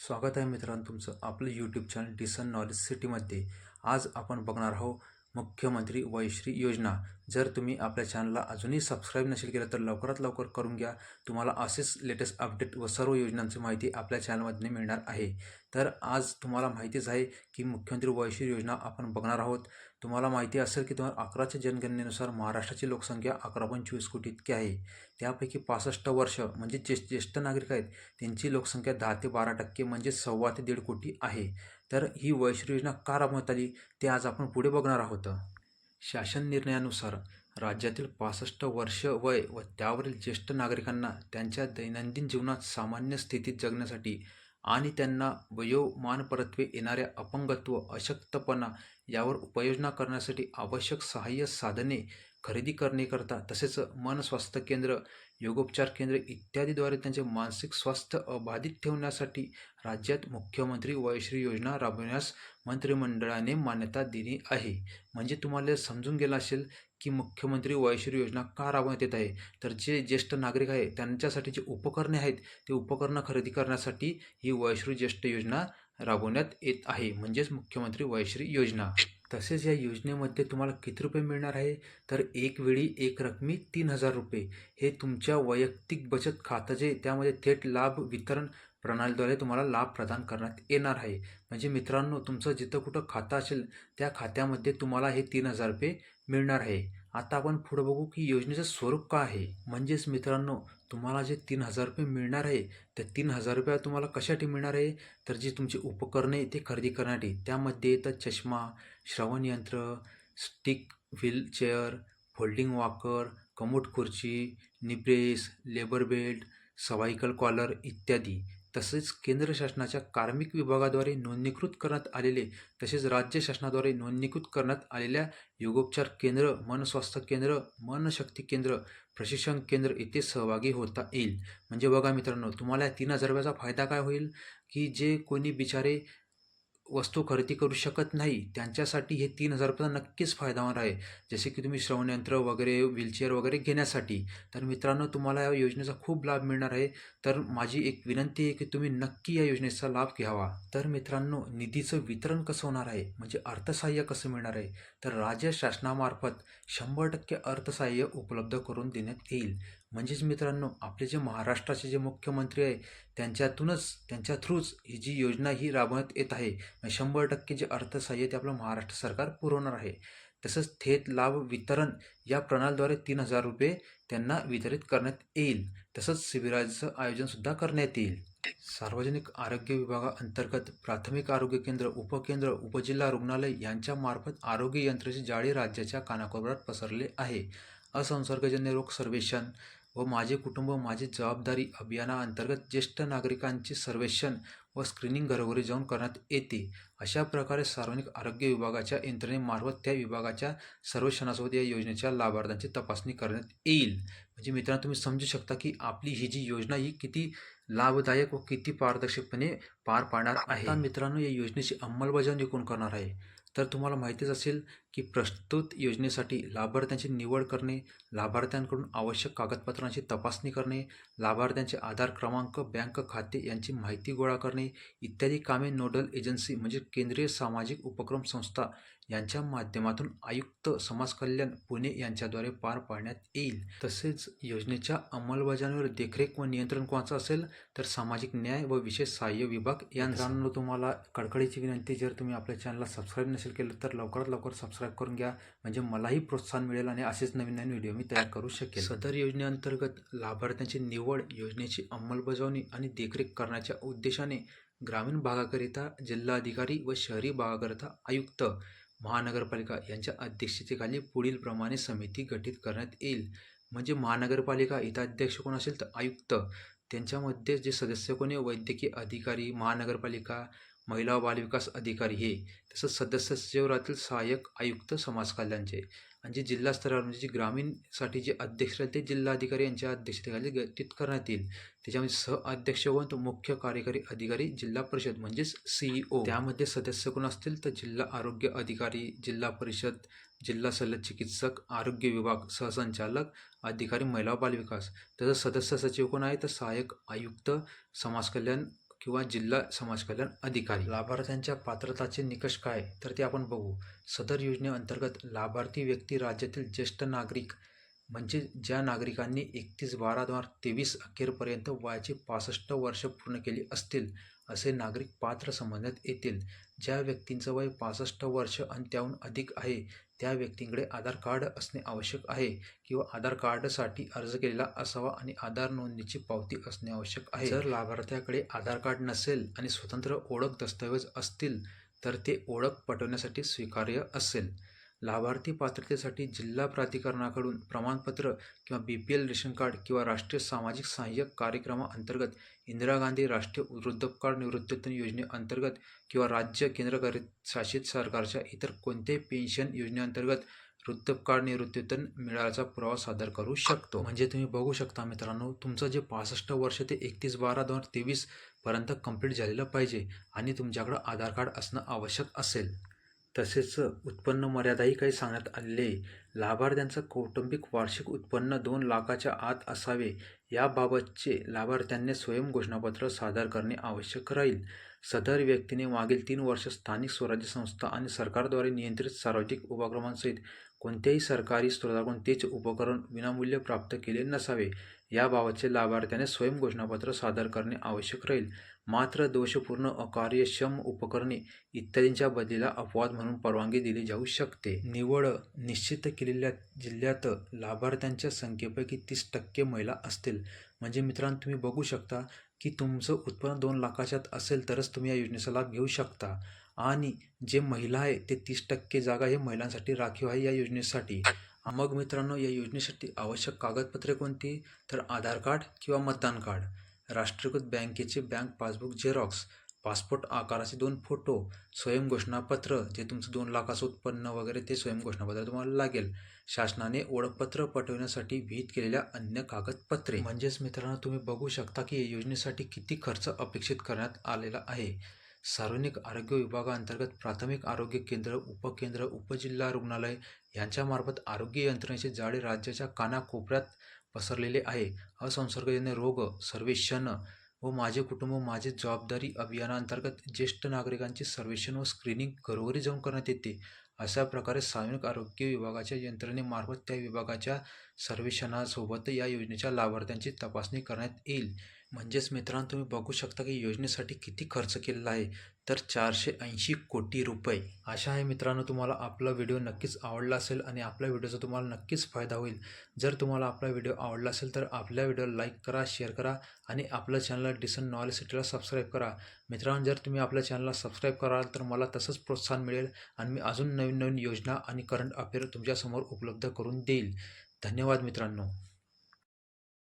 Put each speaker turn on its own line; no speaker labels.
स्वागत आहे मित्रांनो तुमचं आपलं यूट्यूब चॅनल डिसन नॉलेज सिटीमध्ये आज आपण बघणार आहोत मुख्यमंत्री वयश्री योजना. जर तुम्ही आपल्या चॅनलला अजूनही सबस्क्राईब नसेल केलं तर लवकरात लवकर करून घ्या. तुम्हाला असेच लेटेस्ट अपडेट व सर्व योजनांची माहिती आपल्या चॅनलमधून मिळणार आहे. तर आज तुम्हाला माहितीच आहे की मुख्यमंत्री वयश्री योजना आपण बघणार आहोत. तुम्हाला माहिती असेल की तुम्हाला अकराच्या जनगणनेनुसार महाराष्ट्राची लोकसंख्या अकरा पॉईंट चोवीस कोटी इतकी आहे. त्यापैकी पासष्ट वर्ष म्हणजे ज्येष्ठ ज्येष्ठ नागरिक आहेत त्यांची लोकसंख्या दहा ते बारा टक्के म्हणजे सव्वा ते दीड कोटी आहे. तर ही वयश्री योजना का राबवण्यात आली ते आज आपण पुढे बघणार आहोत. शासन निर्णयानुसार राज्यातील पासष्ट वर्ष वय व त्यावरील ज्येष्ठ नागरिकांना त्यांच्या दैनंदिन जीवनात सामान्य स्थितीत जगण्यासाठी आणि त्यांना वयोमानपरत्वे येणाऱ्या अपंगत्व अशक्तपणा यावर उपाययोजना करण्यासाठी आवश्यक सहाय्य साधने खरेदी करण्याकरता तसेच मन स्वास्थ्य केंद्र योगोपचार केंद्र इत्यादीद्वारे त्यांचे मानसिक स्वास्थ्य अबाधित ठेवण्यासाठी राज्यात मुख्यमंत्री वयश्री योजना राबविण्यास मंत्रिमंडळाने मान्यता दिली आहे. म्हणजे तुम्हाला समजून गेलं असेल की मुख्यमंत्री वयश्री योजना का राबवण्यात येत आहे? तर जे ज्येष्ठ नागरिक आहे त्यांच्यासाठी जे उपकरणे आहेत ते उपकरणं खरेदी करण्यासाठी ही वयश्री ज्येष्ठ योजना राबवण्यात येत आहे. म्हणजेच मुख्यमंत्री वयश्री योजना. तसेच या योजनेमध्ये तुम्हाला किती रुपये मिळणार आहे? तर एक वेळी एक रकमी तीन हजार रुपये. हे तुमच्या वैयक्तिक बचत खातं जे त्यामध्ये थेट लाभ वितरण प्रणालीद्वारे तुम्हाला लाभ प्रदान करण्यात येणार आहे. म्हणजे मित्रांनो तुमचं जिथं कुठं खातं असेल त्या खात्यामध्ये तुम्हाला हे तीन हजार रुपये मिळणार आहे. आता आपण पुढं बघू की योजनेचं स्वरूप काय आहे. म्हणजेच मित्रांनो तुम्हाला जे तीन हजार रुपये मिळणार आहे त्या तीन हजार रुपया तुम्हाला कशासाठी मिळणार आहे? तर जी तुमची उपकरणे ते खरेदी करण्यासाठी. त्यामध्ये येतं चष्मा श्रवणयंत्र stick wheelchair folding walker commode खुर्ची knee brace lumbar belt cervical collar इत्यादी. तसेच केंद्र शासनाच्या कार्मिक विभागाद्वारे नोंदणीकृत करण्यात आलेले तसेच राज्य शासनाद्वारे नोंदणीकृत करण्यात आलेल्या योगोपचार केंद्र मनस्वास्थ्य केंद्र मनशक्ती केंद्र प्रशिक्षण केंद्र इथे सहभागी होता येईल. म्हणजे बघा मित्रांनो तुम्हाला तीन हजार रुपयाचा फायदा काय होईल? की जे कोणी बिचारे वस्तू खरेदी करू शकत नाही त्यांच्यासाठी हे तीन हजार रुपयाचा नक्कीच फायदा होणार आहे. जसे की तुम्ही श्रवणयंत्र वगैरे व्हीलचेअर वगैरे घेण्यासाठी. तर मित्रांनो तुम्हाला या योजनेचा खूप लाभ मिळणार आहे. तर माझी एक विनंती आहे की तुम्ही नक्की या योजनेचा लाभ घ्यावा. तर मित्रांनो निधीचं वितरण कसं होणार आहे? म्हणजे अर्थसहाय्य कसं मिळणार आहे? तर राज्य शासनामार्फत शंभर टक्के अर्थसहाय्य उपलब्ध करून देण्यात येईल. म्हणजेच मित्रांनो आपले जे महाराष्ट्राचे जे मुख्यमंत्री आहे त्यांच्यातूनच त्यांच्या थ्रूच ही जी योजना ही राबवण्यात येत आहे म्हणजे शंभर टक्के जे अर्थसहाय्य ते आपलं महाराष्ट्र सरकार पुरवणार आहे. तसंच थेट लाभ वितरण या प्रणालीद्वारे तीन हजार रुपये त्यांना वितरित करण्यात येईल. तसंच शिबिराचं आयोजनसुद्धा करण्यात येईल. सार्वजनिक आरोग्य विभागाअंतर्गत प्राथमिक आरोग्य केंद्र उपकेंद्र उपजिल्हा रुग्णालय यांच्यामार्फत आरोग्य यंत्रणेची जाळी राज्याच्या कानाकोपऱ्यात पसरले आहे. असंसर्गजन्य रोग सर्वेक्षण व माझे कुटुंब माझी जबाबदारी अभियानाअंतर्गत ज्येष्ठ नागरिकांचे सर्वेक्षण व स्क्रीनिंग घरोघरी जाऊन करण्यात येते. अशा प्रकारे सार्वजनिक आरोग्य विभागाच्या यंत्रणेमार्फत त्या विभागाच्या सर्वेक्षणासोबत या योजनेच्या लाभार्थ्यांची तपासणी करण्यात येईल. म्हणजे मित्रांनो तुम्ही समजू शकता की आपली ही जी योजना ही किती लाभदायक व किती पारदर्शकपणे पार पाडणार आहे. मित्रांनो या योजनेची अंमलबजावणी कोण करणार आहे? तर तुम्हाला माहितीच असेल की प्रस्तुत योजनेसाठी लाभार्थ्यांची निवड करणे लाभार्थ्यांकडून आवश्यक कागदपत्रांची तपासणी करणे लाभार्थ्यांचे आधार क्रमांक बँक खाते यांची माहिती गोळा करणे इत्यादी कामे नोडल एजन्सी म्हणजे केंद्रीय सामाजिक उपक्रम संस्था यांच्या माध्यमातून आयुक्त समाज कल्याण पुणे यांच्याद्वारे पार पाडण्यात येईल. तसेच योजनेच्या अंमलबजावणीवर देखरेख व नियंत्रण कोणाचं असेल तर सामाजिक न्याय व विशेष सहाय्य विभाग. यांना तुम्हाला कडकडीची विनंती जर तुम्ही आपल्या चॅनलला सबस्क्राईब नसेल केलं तर लवकरात लवकर सबस्क्राईब करून घ्या. म्हणजे मलाही प्रोत्साहन मिळेल आणि असेच नवीन नवीन व्हिडिओ मी तयार करू शकेल. सदर योजनेअंतर्गत लाभार्थ्यांची निवड योजनेची अंमलबजावणी आणि देखरेख करण्याच्या उद्देशाने ग्रामीण भागाकरिता जिल्हाधिकारी व शहरी भागाकरिता आयुक्त महानगरपालिका यांच्या अध्यक्षतेखाली पुढील प्रमाणे समिती गठीत करण्यात येईल. म्हणजे महानगरपालिका इथं अध्यक्ष कोण असेल तर आयुक्त. त्यांच्यामध्ये जे सदस्य कोणी वैद्यकीय अधिकारी महानगरपालिका महिला व बालविकास अधिकारी हे. तसंच सदस्य सचिवालयातील सहाय्यक आयुक्त समाज कल्याणचे आणि जे जिल्हा स्तरावर म्हणजे जे ग्रामीणसाठी जे अध्यक्ष आहेत ते जिल्हाधिकारी यांच्या अध्यक्षतेखाली गठीत करण्यात येईल. त्याच्यामध्ये सह अध्यक्ष कोण तर मुख्य कार्यकारी अधिकारी जिल्हा परिषद म्हणजेच सीईओ त्यामध्ये सदस्य कोण असतील तर जिल्हा आरोग्य अधिकारी जिल्हा परिषद जिल्हा शल्य चिकित्सक आरोग्य विभाग सहसंचालक अधिकारी महिला बालविकास. तसंच सदस्य सचिव कोण आहे तर सहाय्यक आयुक्त समाज कल्याण किंवा जिल्हा समाज कल्याण अधिकारी. लाभार्थ्यांच्या पात्रताचे निकष काय? तर ते आपण बघू. सदर योजनेअंतर्गत लाभार्थी व्यक्ती राज्यातील ज्येष्ठ नागरिक म्हणजे ज्या नागरिकांनी एकतीस बारा दोन हजार तेवीस अखेरपर्यंत वयाची पासष्ट वर्ष पूर्ण केली असतील असे नागरिक पात्र समजण्यात येतील. ज्या व्यक्तींचं वय पासष्ट वर्ष आणि त्याहून अधिक आहे त्या व्यक्तींकडे आधार कार्ड असणे आवश्यक आहे किंवा आधार कार्डसाठी अर्ज केलेला असावा आणि आधार नोंदणीची पावती असणे आवश्यक आहे. जर लाभार्थ्याकडे आधार कार्ड नसेल आणि स्वतंत्र ओळख दस्तऐवज असतील तर ते ओळख पटवण्यासाठी स्वीकार्य असेल. लाभार्थी पात्रतेसाठी जिल्हा प्राधिकरणाकडून प्रमाणपत्र किंवा B P L ration card किंवा राष्ट्रीय सामाजिक सहाय्यक कार्यक्रमाअंतर्गत इंदिरा गांधी राष्ट्रीय वृद्धपकाळ निवृत्तीवेतन योजनेअंतर्गत किंवा राज्य केंद्र शासित सरकारच्या इतर कोणत्याही पेन्शन योजनेअंतर्गत वृद्धपकाळ निवृत्तीवेतन मिळाल्याचा पुरावा सादर करू शकतो. म्हणजे तुम्ही बघू शकता मित्रांनो तुमचं जे पासष्ट वर्ष ते एकतीस बारा दोन हजार तेवीसपर्यंत कंप्लीट झालेलं पाहिजे आणि तुमच्याकडं आधार कार्ड असणं आवश्यक असेल. तसेच उत्पन्न मर्यादाही काही सांगण्यात आलेली. आहे लाभार्थ्यांचं कौटुंबिक वार्षिक उत्पन्न दोन लाखाच्या आत असावे. याबाबतचे लाभार्थ्यांनी स्वयं घोषणापत्र सादर करणे आवश्यक राहील. सदर व्यक्तीने मागील तीन वर्ष स्थानिक स्वराज्य संस्था आणि सरकारद्वारे नियंत्रित सार्वजनिक उपक्रमांसहित कोणत्याही सरकारी स्रोताकडून तेच उपकरण विनामूल्य प्राप्त केले नसावे याबाबतचे लाभार्थ्याने स्वयं घोषणापत्र सादर करणे आवश्यक राहील. मात्र दोषपूर्ण अकार्यक्षम उपकरणे इत्यादींच्या बदलीला अपवाद म्हणून परवानगी दिली जाऊ शकते. निवड निश्चित केलेल्या जिल्ह्यात लाभार्थ्यांच्या संख्येपैकी तीस टक्के महिला असतील. म्हणजे मित्रांनो तुम्ही बघू शकता की तुमचं उत्पन्न दोन लाखाच्यात असेल तरच तुम्ही या योजनेचा लाभ घेऊ शकता. आणि जे महिला आहे ते तीस टक्के जागा हे महिलांसाठी राखीव आहे या योजनेसाठी. मग मित्रांनो या योजनेसाठी आवश्यक कागदपत्रे कोणती? तर आधार कार्ड किंवा मतदान कार्ड. राष्ट्रीयकृत बँकेचे बँक पासबुक झेरॉक्स पासपोर्ट आकाराचे दोन फोटो स्वयंघोषणापत्र जे तुमचं दोन लाखाचं उत्पन्न वगैरे ते स्वयंघोषणापत्र तुम्हाला लागेल. शासनाने ओळखपत्र पटवण्यासाठी विहित केलेल्या अन्य कागदपत्रे. म्हणजेच मित्रांनो तुम्ही बघू शकता की या योजनेसाठी किती खर्च अपेक्षित करण्यात आलेला आहे. सार्वजनिक आरोग्य विभागाअंतर्गत प्राथमिक आरोग्य केंद्र उपकेंद्र उपजिल्हा रुग्णालय यांच्यामार्फत आरोग्य यंत्रणेचे जाळे राज्याच्या कानाकोपऱ्यात पसरलेले आहे. असंसर्गजन्य रोग सर्वेक्षण व माझे कुटुंब माझी जबाबदारी अभियानांतर्गत ज्येष्ठ नागरिकांचे सर्वेक्षण व स्क्रीनिंग घरोघरी जाऊन करण्यात येते. अशा प्रकारे सार्वजनिक आरोग्य विभागाच्या यंत्रणेमार्फत त्या विभागाच्या सर्वेक्षणासोबत या योजनेच्या लाभार्थ्यांची तपासणी करण्यात येईल. म्हणजेच मित्रांनो तुम्ही बघू शकता की योजनेसाठी किती खर्च केलेला आहे. तर चारशे ऐंशी कोटी रुपये. आशा आहे मित्रांनो तुम्हाला आपला व्हिडिओ नक्कीच आवडला असेल आणि आपल्या व्हिडिओचा तुम्हाला नक्कीच फायदा होईल. जर तुम्हाला आपला व्हिडिओ आवडला असेल तर आपल्या व्हिडिओला लाईक करा शेअर करा आणि आपल्या चॅनलला डिसन नॉलेज सिटीला सबस्क्राईब करा. मित्रांनो जर तुम्ही आपल्या चॅनलला सबस्क्राईब कराल तर मला तसंच प्रोत्साहन मिळेल आणि मी अजून नवीन नवीन योजना आणि करंट अफेअर तुमच्यासमोर उपलब्ध करून देईल. धन्यवाद मित्रांनो.